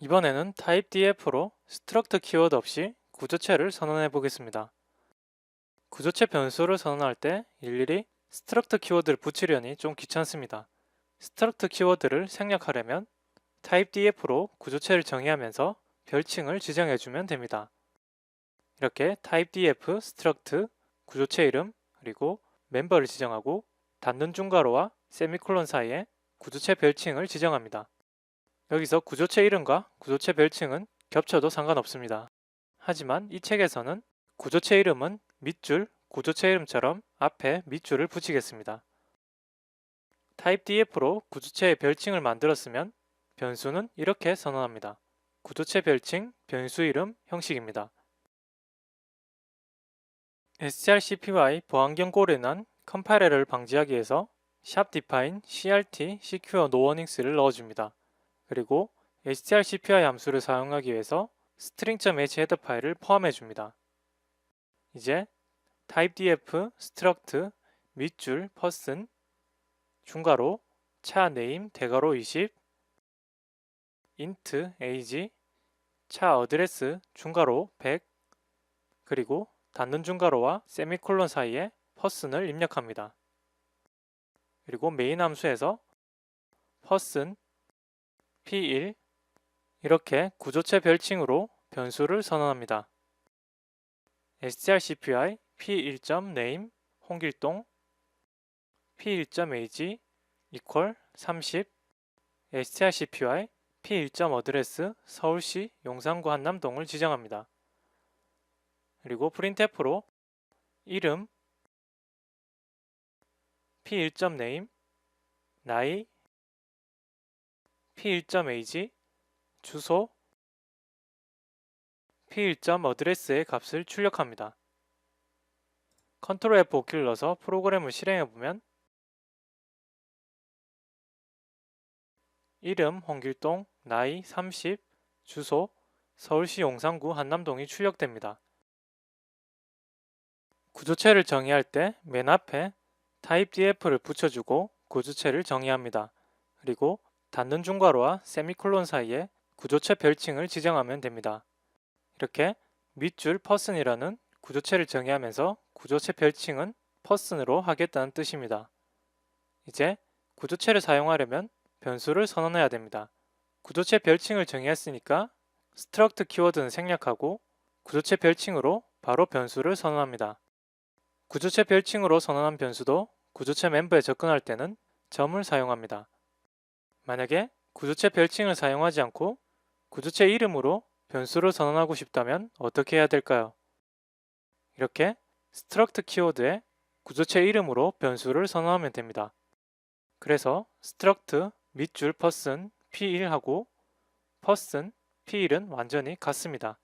이번에는 타입 df로 struct 키워드 없이 구조체를 선언해 보겠습니다. 구조체 변수를 선언할 때 일일이 struct 키워드를 붙이려니 좀 귀찮습니다. struct 키워드를 생략하려면 타입 df로 구조체를 정의하면서 별칭을 지정해주면 됩니다. 이렇게 타입 df struct 구조체 이름 그리고 멤버를 지정하고 닫는 중괄호와 세미콜론 사이에 구조체 별칭을 지정합니다. 여기서 구조체 이름과 구조체 별칭은 겹쳐도 상관없습니다. 하지만 이 책에서는 구조체 이름은 밑줄 구조체 이름처럼 앞에 밑줄을 붙이겠습니다. 타입 df로 구조체의 별칭을 만들었으면 변수는 이렇게 선언합니다. 구조체 별칭 변수 이름 형식입니다. strcpy 보안경 고를 난 컴파일러를 방지하기 위해서 샵define crt secure no warnings를 넣어줍니다. 그리고 strcpy 함수를 사용하기 위해서 string.h 헤더 파일을 포함해 줍니다. 이제 typedf struct 밑줄 person 중괄호 차 name 대괄호 20 int age 차 어드레스 중괄호 100 그리고 닫는 중괄호와 세미콜론 사이에 person을 입력합니다. 그리고 메인 함수에서 person p1 이렇게 구조체 별칭으로 변수를 선언합니다. strcpy p1.name 홍길동 p1.ag equal 30 strcpy p1.address 서울시 용산구 한남동을 지정합니다. 그리고 printf로 이름 p1.name 나이 p1.ag 주소 p1.address의 값을 출력합니다. 컨트롤 F5키를 넣어서 프로그램을 실행해보면 이름 홍길동, 나이 30, 주소 서울시 용산구 한남동이 출력됩니다. 구조체를 정의할 때 맨 앞에 타입 df를 붙여주고 구조체를 정의합니다. 그리고 닫는 중괄호와 세미콜론 사이에 구조체 별칭을 지정하면 됩니다. 이렇게 밑줄 person이라는 구조체를 정의하면서 구조체 별칭은 person으로 하겠다는 뜻입니다. 이제 구조체를 사용하려면 변수를 선언해야 됩니다. 구조체 별칭을 정의했으니까 struct 키워드는 생략하고 구조체 별칭으로 바로 변수를 선언합니다. 구조체 별칭으로 선언한 변수도 구조체 멤버에 접근할 때는 점을 사용합니다. 만약에 구조체 별칭을 사용하지 않고 구조체 이름으로 변수를 선언하고 싶다면 어떻게 해야 될까요? 이렇게 struct 키워드에 구조체 이름으로 변수를 선언하면 됩니다. 그래서 struct 밑줄 person p1하고 person p1은 완전히 같습니다.